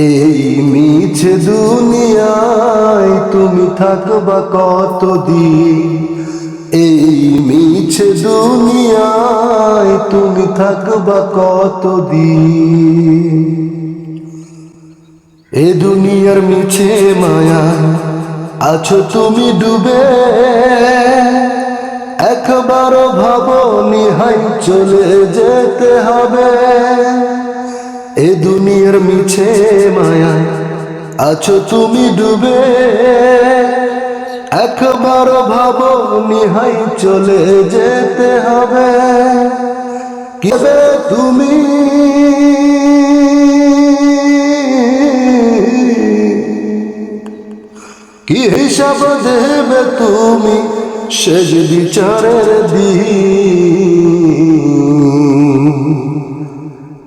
এই মিছে দুনিয়ায় তুমি থাকবা কতদিন? এই মিছে দুনিয়ায় তুমি থাকবা কতদিন? এ দুনিয়ার মিছে মায়া আছো তুমি ডুবে। একবারও ভাবো নিহাই চলে যেতে হবে। এ দুনিয়ার মিছে মায়া আছো তুমি ডুবে। একবারও ভাবো নিহাই চলে যেতে হবে। কিবে তুমি? কি হিসাব দেবে তুমি শেষ বিচারের দিন?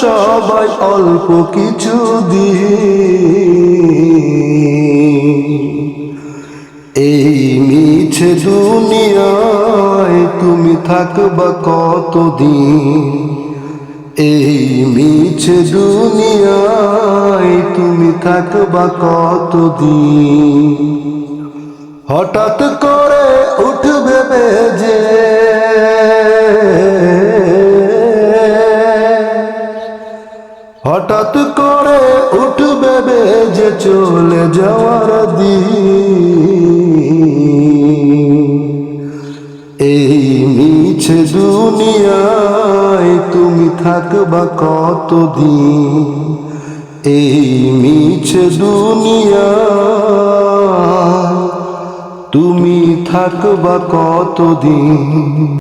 সবাই অল্প কিছু দিন। এই মিছে দুনিয়ায় তুমি থাকবা কতদিন? এই মিছে দুনিয়ায় তুমি থাকবা কতদিন? হঠাৎ করে উঠবে বেজে হঠাৎ করে উঠবে বেজে চলে যাওয়ার দিন। এই মিছে দুনিয়ায় তুমি থাকবা কতদিন? এই মিছে দুনিয়ায় তুমি থাকবা কতদিন?